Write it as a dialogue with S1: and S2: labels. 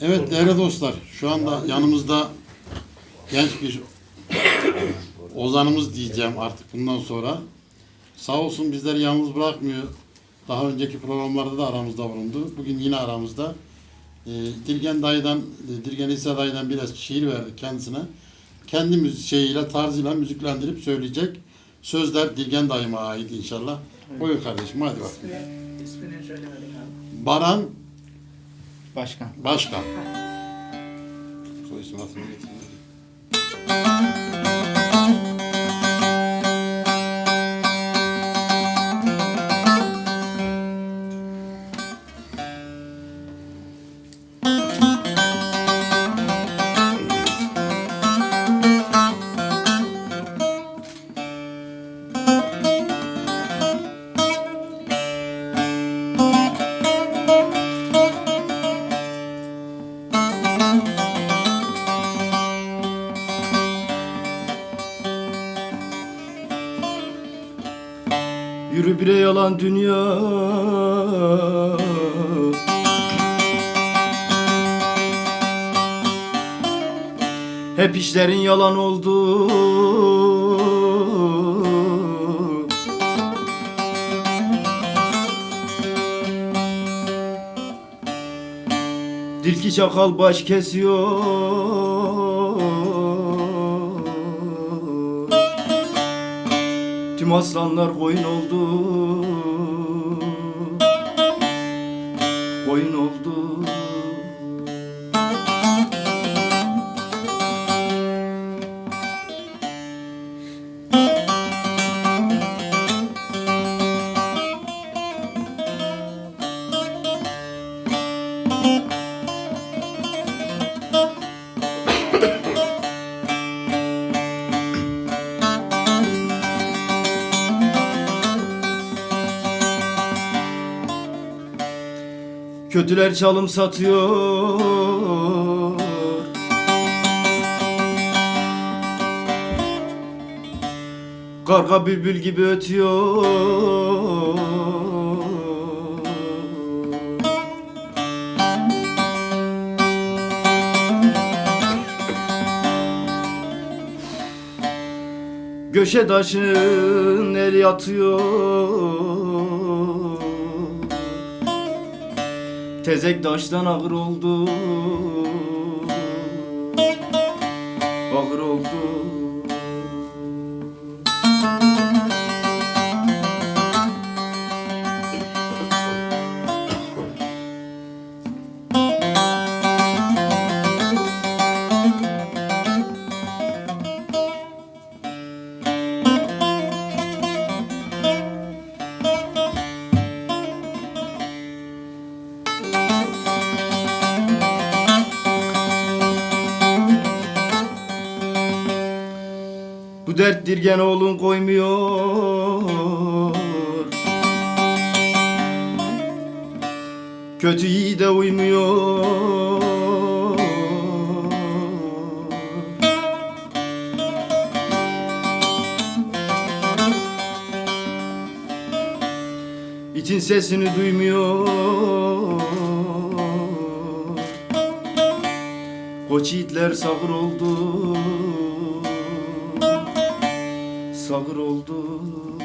S1: Evet değerli dostlar, şu anda yanımızda genç bir ozanımız diyeceğim artık bundan sonra. Sağ olsun bizleri yalnız bırakmıyor. Daha önceki programlarda da aramızda bulundu. Bugün yine aramızda. Ee, Dirgen dayıdan, e, Dirgen İsa dayıdan biraz şiir verdik kendisine. Kendi müzik şeyiyle, tarzıyla müziklendirip söyleyecek. Sözler Dirgen dayıma ait inşallah. Buyur kardeşim hadi bak.
S2: İsmini, abi.
S1: Baran
S3: Başkan.
S1: Başkan. Soy isim hatırına getirdim.
S3: Yürü bire yalan dünya. Hep işlerin yalan oldu. Dilki çakal baş kesiyor Tüm aslanlar koyun oldu. Koyun oldu Kötüler çalım satıyor. Karga bülbül gibi ötüyor. Göşe taşın el yatıyor Tezek taştan ağır oldu. Ağır oldu Bu dert dirgen oğlun koymuyor. Kötü iyi de uymuyor. İtin sesini duymuyor. Koç yiğitler sabır oldu sağır oldum